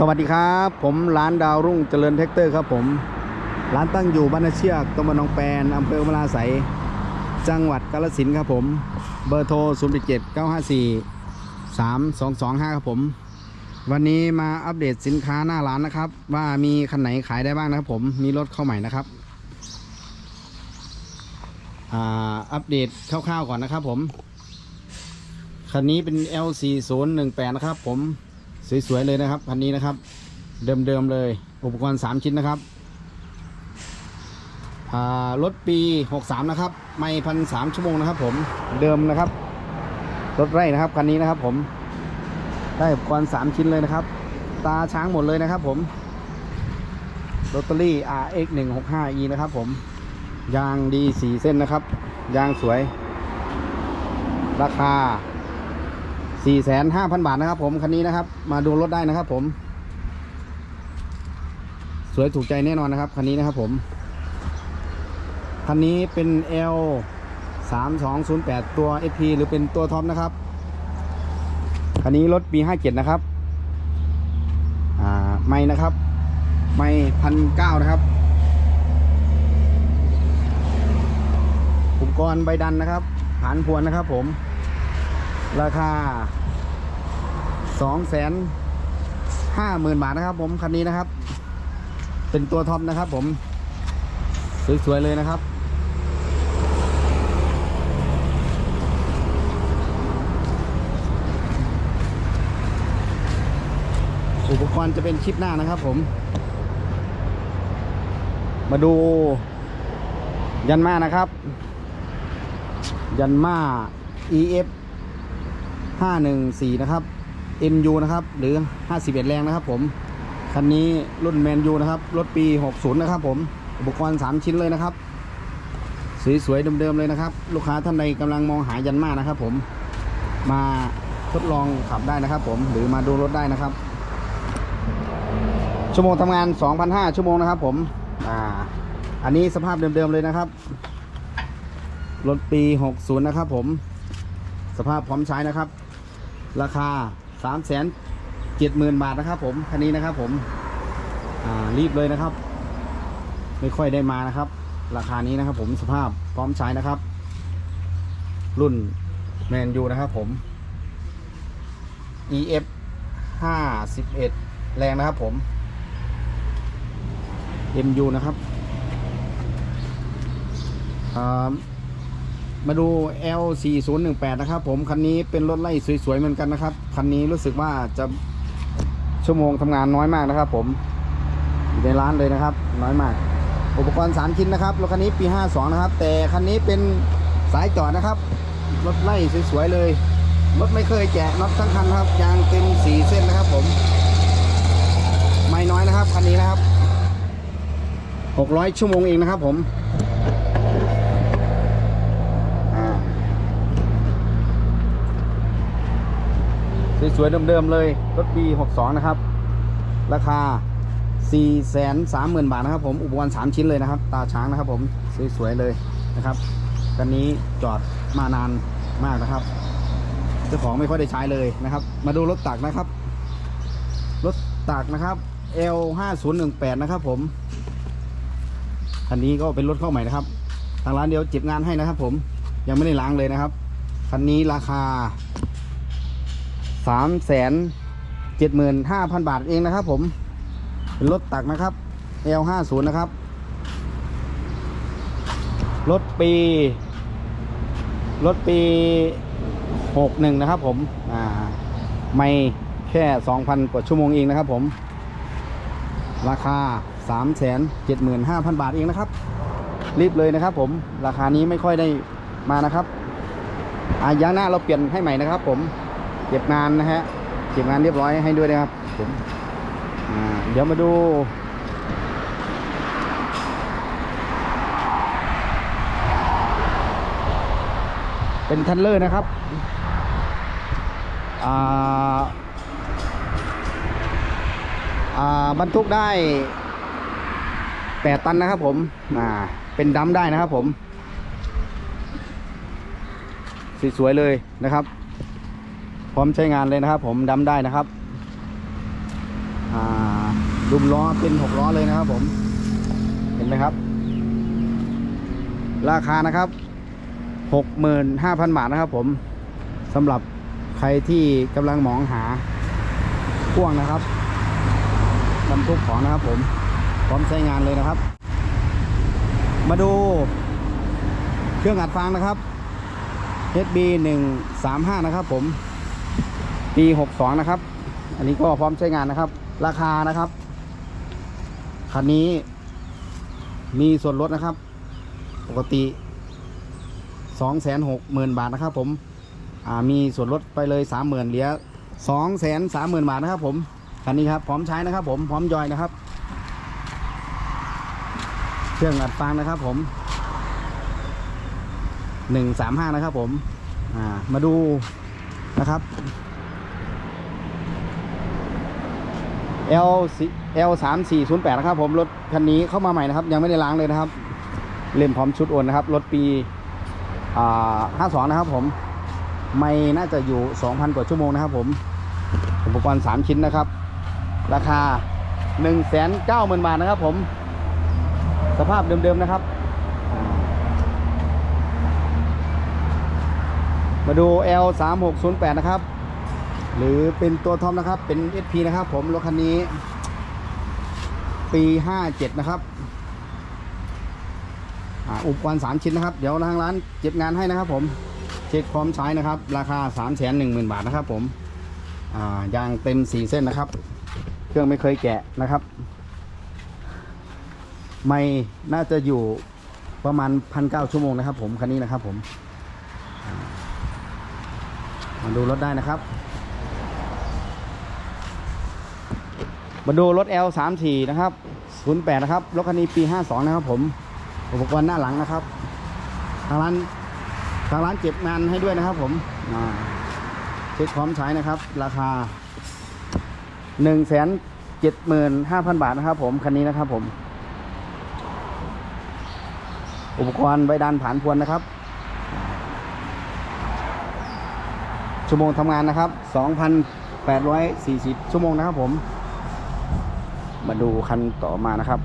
สวัสดีครับ ผมร้านดาวรุ่งเจริญแท็กเตอร์ครับผม ร้านตั้งอยู่บ้านนาเชือกตำบลหนองแปนอำเภอมราไสยจังหวัดกาฬสินธุ์ครับผม เบอร์โทร 0 7 9 5 4 3 2 2 5 ครับผม วันนี้มาอัปเดตสินค้าหน้าร้านนะครับ ว่ามีคันไหนขายได้บ้างนะครับผม มีรถเข้าใหม่นะครับอ่าอัปเดตคร่าวๆก่อนนะครับผม คันนี้เป็น L4018 นะครับผม สวยๆเลยนะครับคันนี้นะครับ เดิมๆเลย อุปกรณ์ 3 ชิ้นนะครับรถปี 63 นะครับ ไม่พันสามชั่วโมงนะครับผมเดิมนะครับรถไร่นะครับคันนี้นะครับผมได้อุปกรณ์3ชิ้นเลยนะครับ ตาช้างหมดเลยนะครับผมลอตเตอรี่ RX 165E นะครับผม ยางดี4เส้นนะครับ ยางสวย ราคา 45,000บาทนะครับ ผมคันนี้นะครับ มาดูรถได้นะครับ ผม สวยถูกใจแน่นอนนะครับคันนี้นะครับ ผมคันนี้เป็น L 3208 ตัว SP หรือเป็นตัวท็อปนะครับคันนี้รถปี57นะครับอ่าไม่นะครับ ไม่พันเก้านะครับอุปกรณ์ใบดันนะครับ ฐานพวนนะครับผม ราคาสองแสนห้าหมื่นบาทนะครับ ผมคันนี้นะครับ เป็นตัวท็อปนะครับ ผม สวยๆเลยนะครับ อุปกรณ์จะเป็นชิปหน้านะครับผม มาดูยันมานะครับ ยันมา EF 514 นะครับ MU นะครับ หรือ 51 แรงนะครับ ผม คันนี้รุ่นแมนยูนะครับ รถปี 60 นะครับ ผม อุปกรณ์ 3 ชิ้นเลยนะครับ สวยๆ เดิมๆ เลยนะครับ ลูกค้าท่านใดกำลังมองหายันมานะครับ ผม มาทดลองขับได้นะครับ ผม หรือมาดูรถได้นะครับ ชั่วโมงทำงาน 2,500 ชั่วโมงนะครับ ผม อ่า อันนี้สภาพเดิมๆ เลยนะครับ รถปี 60 นะครับ ผม สภาพพร้อมใช้นะครับ ราคา 3 7 0 0 0 0 บาทนะครับ ผมคันนี้นะครับ ผมรีบเลยนะครับ ไม่ค่อยได้มานะครับ ราคานี้นะครับ ผมสภาพพร้อมใช้นะครับ รุ่นแมนยูนะครับ ผม EF 51 แรงนะครับผม MU นะครับ มาดู L4018 นะครับผม คันนี้เป็นรถไล่สวยๆเหมือนกันนะครับ คันนี้รู้สึกว่าจะชั่วโมงทำงานน้อยมากนะครับ ผมอยู่ในร้านเลยนะครับ น้อยมาก อุปกรณ์3ชิ้นนะครับรถคันนี้ปี 52 นะครับ แต่คันนี้เป็นสายจอดนะครับ รถไล่สวยๆเลย รถไม่เคยแจกน็อตทั้งคันครับยางเต็มสีเส้นนะครับ ผม ไม่น้อยนะครับคันนี้นะครับ 600 ชั่วโมงเองนะครับ ผม สวยๆเดิมๆเลยรถปี 62 นะครับ ราคา 430,000 บาทนะครับผมอุปกรณ์ 3 ชิ้นเลยนะครับ ตาช้างนะครับผมสวยๆเลยนะครับคันนี้จอดมานานมากนะครับเจ้าของไม่ค่อยได้ใช้เลยนะครับ มาดูรถตักนะครับ รถตักนะครับ L 5 0 1 8 นะครับผมคันนี้ก็เป็นรถเข้าใหม่นะครับ ทางร้านเดียวจ็บงานให้นะครับ ผมยังไม่ได้ล้างเลยนะครับคันนี้ราคา สามแสนเจ็ดหมื่นห้าพันบาทเองนะครับ ผมเป็นรถตักนะครับ L ห้าศูนย์นะครับ รถปี รถปีหกหนึ่งนะครับ ผม อ่า ไม่แค่สองพันกว่าชั่วโมงเองนะครับ ผม ราคาสามแสนเจ็ดหมื่นห้าพันบาทเองนะครับ รีบเลยนะครับ ผม ราคานี้ไม่ค่อยได้มานะครับอ่ายางหน้าเราเปลี่ยนให้ใหม่นะครับ ผม เก็บงานนะฮะเก็บงานเรียบร้อยให้ด้วยนะครับผมอ่าเดี๋ยวมาดูเป็นทันเลอร์นะครับ อ่า อ่า บรรทุกได้8ตันนะครับผม อ่า เป็นดัมได้นะครับผม สวยๆเลยนะครับพ ร้อมใช้งานเลยนะครับ ผมดำได้นะครับดุมล้อเป็นหกล้อเลยนะครับ ผมเห็นไหมครับ ราคานะครับหกหมื่นห้าพันบาทนะครับ ผมสำหรับใครที่กำลังมองหาพ่วงนะครับบรรทุกของนะครับ ผมพร้อมใช้งานเลยนะครับ มาดูเครื่องอัดฟางนะครับ HB 1 3 5 นะครับผม ปี 62 นะครับ อันนี้ก็พร้อมใช้งานนะครับ ราคานะครับ คันนี้มีส่วนลดนะครับ ปกติ 260,000 บาทนะครับ ผมอ่ามีส่วนลดไปเลย 30,000เหลือ230,000 บาทนะครับ ผม คันนี้ครับ พร้อมใช้นะครับ ผม พร้อมยอยนะครับ เครื่องอัดฟางนะครับ ผม 135 นะครับ ผมอ่ามาดูนะครับ L L 3 4 0 8นะครับผมรถคันนี้เข้ามาใหม่นะครับ ยังไม่ได้ล้างเลยนะครับเล่มพร้อมชุดโอนนะครับรถปีอ่า52นะครับผมไม่น่าจะอยู่ 2,000 กว่าชั่วโมงนะครับผมอุปกรณ์ 3 ชิ้นนะครับ ราคา 190,000บาทนะครับผมสภาพเดิมๆนะครับ มาดู L 3 6 0 8 นะครับ หรือเป็นตัวท็อปนะครับเป็น SP นะครับ ผมรถคันนี้ ปี57นะครับอุปกรณ์3ชิ้นนะครับ เดี๋ยวทางร้านเก็บงานให้นะครับผมเช็คพร้อมใช้นะครับ ราคา 3 1 0 0 0 0 บาทนะครับ ผมยางเต็ม 4 เส้นนะครับ เครื่องไม่เคยแกะนะครับ ไม่น่าจะอยู่ประมาณพันเก้าชั่วโมงนะครับ ผมคันนี้นะครับผมมาดูรถได้นะครับ มาดูรถ L 3 4 นะครับ 08 นะครับ รถคันนี้ปี 52 นะครับผม อุปกรณ์หน้าหลังนะครับ ทางร้าน ทางร้านเก็บงานให้ด้วยนะครับผมเช็คพร้อมใช้นะครับ ราคา 1 7 5 0 0 0 บาทนะครับผม คันนี้นะครับผม อุปกรณ์ใบดันผ่านพวนนะครับ ชั่วโมงทำงานนะครับ 2,840 ชั่วโมงนะครับผม มาดูคันต่อมานะครับ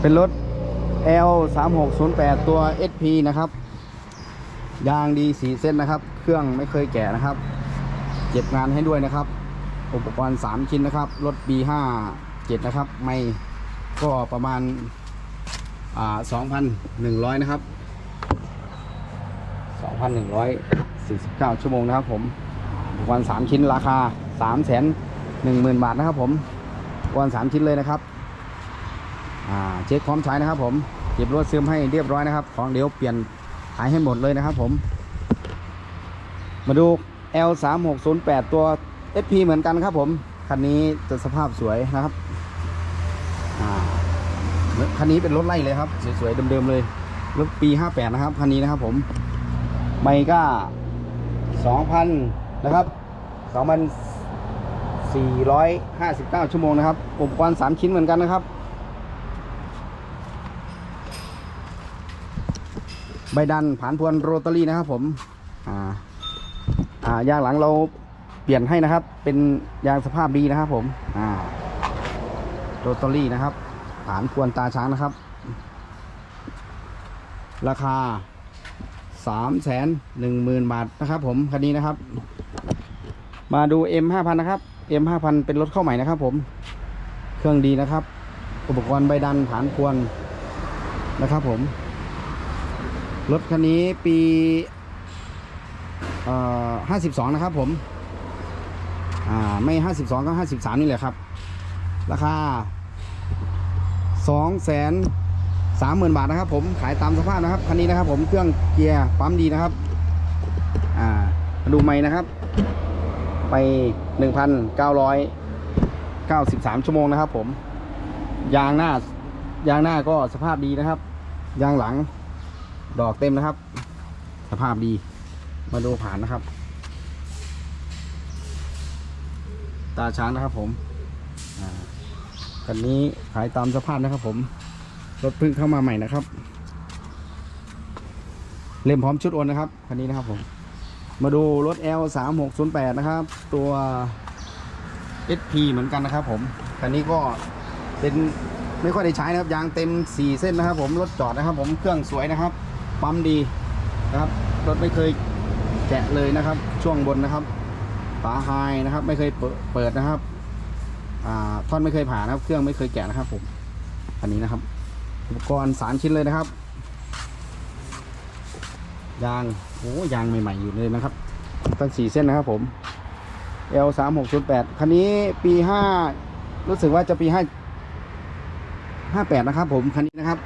เป็นรถ L 3 6 0 8ตัว SP นะครับ ยางดีสีเส้นนะครับ เครื่องไม่เคยแก่นะครับ เก็บงานให้ด้วยนะครับ อุปกรณ์ 3 ชิ้นนะครับ รถ B5 7นะครับ ไม่ก็ประมาณอ่า2,100 นะครับ 2,149 ชั่วโมงนะครับผม อุปกรณ์3ชิ้นราคา3 1 0 0 0 0บาทนะครับผมอุปกรณ์3ชิ้นเลยนะครับเช็คพร้อมใช้นะครับ ผมเก็บรถซึมให้เรียบร้อยนะครับ ของเดี๋ยวเปลี่ยนขายให้หมดเลยนะครับผม มาดู L 3 6 0 8 ตัว SP เหมือนกันครับผม คันนี้จะสภาพสวยนะครับคันนี้เป็นรถไล่เลยครับ สวยๆเดิมๆเลย รถปี 58 นะครับ คันนี้นะครับผมไมก้า2,000 นะครับ 2,459 ชั่วโมงนะครับอุปกรณ์3ชิ้นเหมือนกันนะครับ ใบดันผ่านพวนโรตารี่นะครับผมอ่าอ่ายางหลังเราเปลี่ยนให้นะครับ เป็นยางสภาพดีนะครับผมอ่าโรตารี่นะครับผานพวนตาช้างนะครับ ราคาสามแสนหนึ่งหมื่นบาทนะครับผมคันนี้นะครับ มาดู M ห้าพันนะครับ M ห้าพันเป็นรถเข้าใหม่นะครับ ผม เครื่องดีนะครับ อุปกรณ์ใบดันฐานพวนนะครับผม รถคันนี้ปีห้าสิบสองนะครับผม อ่า ไม่ห้าสิบสองก็ห้าสิบสามนี่แหละครับ ราคาสองแสนสามหมื่นบาทนะครับ ผม ขายตามสภาพนะครับ คันนี้นะครับ ผม เครื่องเกียร์ปั๊มดีนะครับ อ่า มาดูไม่นะครับ ไปหนึ่งพันเก้าร้อยเก้าสิบสามชั่วโมงนะครับผม ยางหน้ายางหน้าก็สภาพดีนะครับ ยางหลังดอกเต็มนะครับ สภาพดี มาดูผ่านนะครับ ตาช้างนะครับผมอ่าคันนี้ขายตามสภาพนะครับผมรถเพิ่งเข้ามาใหม่นะครับ เล่มพร้อมชุดโอนนะครับคันนี้นะครับผม มาดูรถ L 3 6 0 8นะครับ ตัว SP เหมือนกันนะครับ ผมคันนี้ก็เป็นไม่ค่อยได้ใช้นะครับยางเต็ม 4 เส้นนะครับ ผมรถจอดนะครับ ผมเครื่องสวยนะครับปั๊มดีนะครับรถไม่เคยแกะเลยนะครับ ช่วงบนนะครับฝาไฮนะครับ ไม่เคยเปิดนะครับอ่าท่อนไม่เคยผ่านนะครับ เครื่องไม่เคยแกะนะครับ ผมอันนี้นะครับ อุปกรณ์สามชิ้นเลยนะครับ ยางโอ้ยางใหม่ๆอยู่เลยนะครับตั้งสี่เส้นนะครับผม L สามหกศูนย์แปดคันนี้ปีห้ารู้สึกว่าจะปีห้าห้าแปดนะครับ ผมคันนี้นะครับ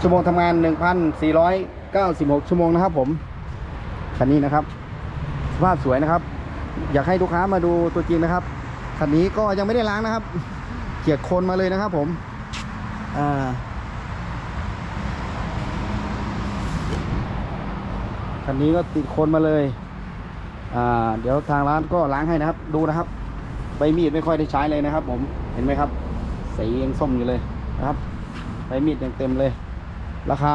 ชั่วโมงทำงานหนึ่งพันสี่ร้อยเก้าสิบหกชั่วโมงนะครับ ผมคันนี้นะครับสภาพสวยนะครับ อยากให้ลูกค้ามาดูตัวจริงนะครับคันนี้ก็ยังไม่ได้ล้างนะครับเกียกโคนมาเลยนะครับ ผมอ่า คันนี้ก็ติดคนมาเลย อ่า เดี๋ยวทางร้านก็ล้างให้นะครับ ดูนะครับ ใบมีดไม่ค่อยได้ใช้เลยนะครับ ผม เห็นไหมครับ สียังส้มอยู่เลยนะครับ ใบมีดยังเต็มเลย ราคา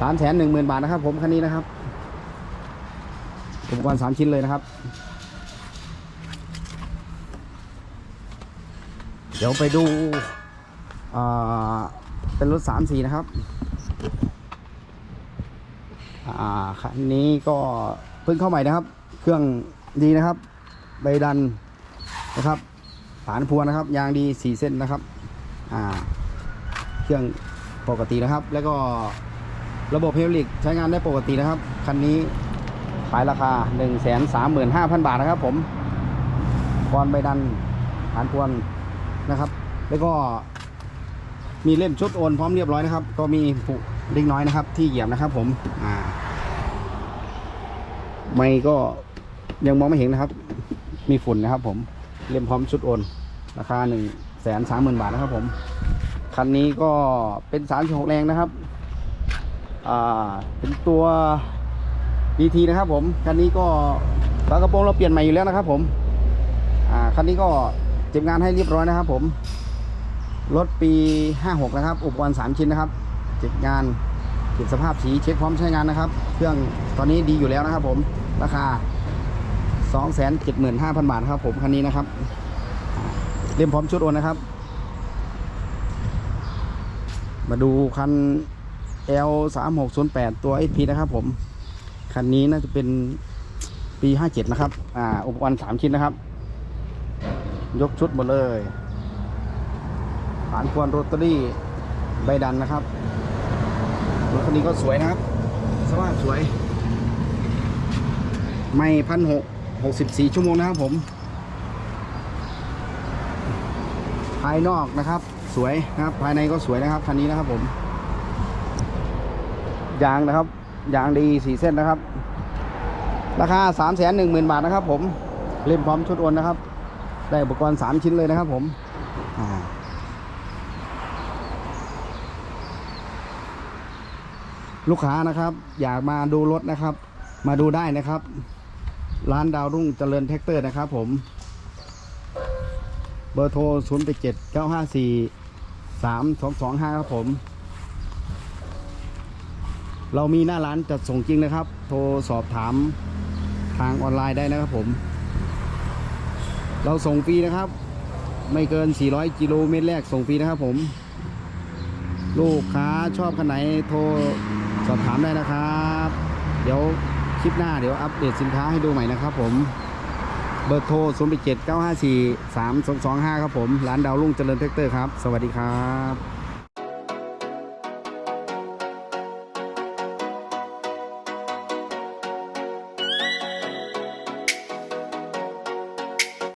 สามแสนหนึ่งหมื่นบาทนะครับ ผมคันนี้นะครับอุปกรณ์สามชิ้นเลยนะครับ เดี๋ยวไปดู อ่า เป็นรถสามสีนะครับ อ่าคันนี้ก็เพิ่งเข้าใหม่นะครับ เครื่องดีนะครับ ใบดันนะครับฐานพวนนะครับ ยางดีสีเส้นนะครับอ่าเครื่องปกตินะครับ แล้วก็ระบบเฮลิกใช้งานได้ปกตินะครับ คันนี้ขายราคา 1 3 5 0 0 0 บาทนะครับ ผมกรใบดันฐานพวนนะครับ แล้วก็มีเล่มชุดโอนพร้อมเรียบร้อยนะครับ ก็มีผูเล็กน้อยนะครับ ที่เหยียบนะครับ ผมอ่า ไม่ก็ยังมองไม่เห็นนะครับ มีฝุ่นนะครับ ผมเล่มพร้อมชุดโอน ราคาหนึ่งแสนสามหมื่นบาทนะครับ ผม คันนี้ก็เป็นสามสิบหกแรงนะครับ อ่า เป็นตัว DT นะครับ ผม คันนี้ก็ฝากระโปรงเราเปลี่ยนใหม่อยู่แล้วนะครับ ผม อ่า คันนี้ก็เจ็บงานให้เรียบร้อยนะครับ ผม รถปี56นะครับ อุปกรณ์3ชิ้นนะครับ เจ็บงานเก็บสภาพสีเช็คพร้อมใช้งานนะครับ เครื่องตอนนี้ดีอยู่แล้วนะครับ ผม ราคา 275,000 บาทครับผมคันนี้นะครับเรียมพร้อมชุดโอนนะครับ มาดูคัน L 3 6 0 8 ตัว SP นะครับผม คันนี้น่าจะเป็นปี 57 นะครับ อ่า อุปกรณ์ 3 ชิ้นนะครับ ยกชุดหมดเลยฐานควรโรตารี่ใบดันนะครับรถคันนี้ก็สวยนะครับ สภาพสวย ไม่พันหกหกสิบสี่ชั่วโมงนะครับผม ภายนอกนะครับ สวยนะครับ ภายในก็สวยนะครับคันนี้นะครับผม ยางนะครับ ยางดีสี่เส้นนะครับ ราคาสามแสนหนึ่งหมื่นบาทนะครับ ผมเล่มพร้อมชุดโอนนะครับ ได้อุปกรณ์สามชิ้นเลยนะครับผมอ่าลูกค้านะครับ อยากมาดูรถนะครับ มาดูได้นะครับ ร้านดาวรุ่งเจริญแท็กเตอร์นะครับผม เบอร์โทร 0 8 7 9 5 4 3 2 2 5 ครับผม เรามีหน้าร้านจัดส่งจริงนะครับ โทรสอบถามทางออนไลน์ได้นะครับผม เราส่งฟรีนะครับ ไม่เกิน 400 กิโลเมตรแรกส่งฟรีนะครับผม ลูกค้าชอบคันไหนโทรสอบถามได้นะครับ เดี๋ยว ลิปหน้าเดี๋ยวอัปเดตสินค้าให้ดูใหม่นะครับผม เบอร์โทร 0 7 9 5 4 3 2 2 5 ครับผม ร้านดาวรุ่งเจริญแท็กเตอร์ครับ สวัสดีครับ